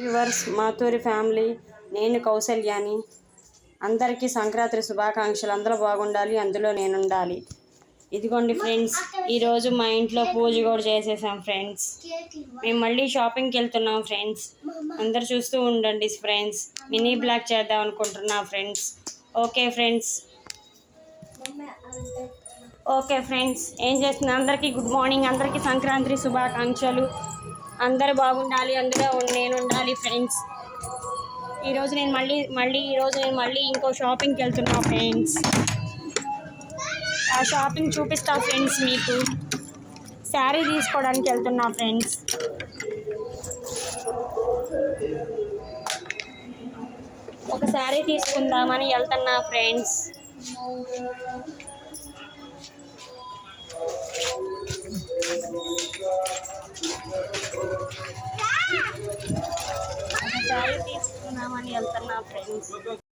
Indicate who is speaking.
Speaker 1: Viewers మాతూరి family నేను కౌసల్యాని. అందరికీ సంక్రాంతి శుభాకాంక్షలు. అందరూ బాగుండాలి అందులో నేను ఉండాలి ఇదిగోండి ఫ్రెండ్స్ ఈరోజు మా ఇంట్లో పూజ కూడా చేసేసాం ఫ్రెండ్స్. మేము మళ్ళీ షాపింగ్కి వెళ్తున్నాం ఫ్రెండ్స్. అందరు చూస్తూ ఉండండి ఫ్రెండ్స్. మినీ బ్లాక్ చేద్దాం అనుకుంటున్నా friends. Okay friends. Okay friends ఏం చేస్తున్నా? అందరికీ గుడ్ మార్నింగ్. అందరికీ సంక్రాంతి శుభాకాంక్షలు. అందరు బాగుండాలి అందులో నేను ఉండాలి ఫ్రెండ్స్ ఈరోజు నేను మళ్ళీ మళ్ళీ ఈరోజు నేను మళ్ళీ ఇంకో షాపింగ్కి వెళ్తున్నా ఫ్రెండ్స్ ఆ షాపింగ్ చూపిస్తా ఫ్రెండ్స్ మీకు. శారీ తీసుకోవడానికి వెళ్తున్నా ఫ్రెండ్స్ ఒక శారీ తీసుకుందామని వెళ్తున్నా ఫ్రెండ్స్ ఒక శారీ తీసుకుందామని వెళ్తున్నా ఫ్రెండ్స్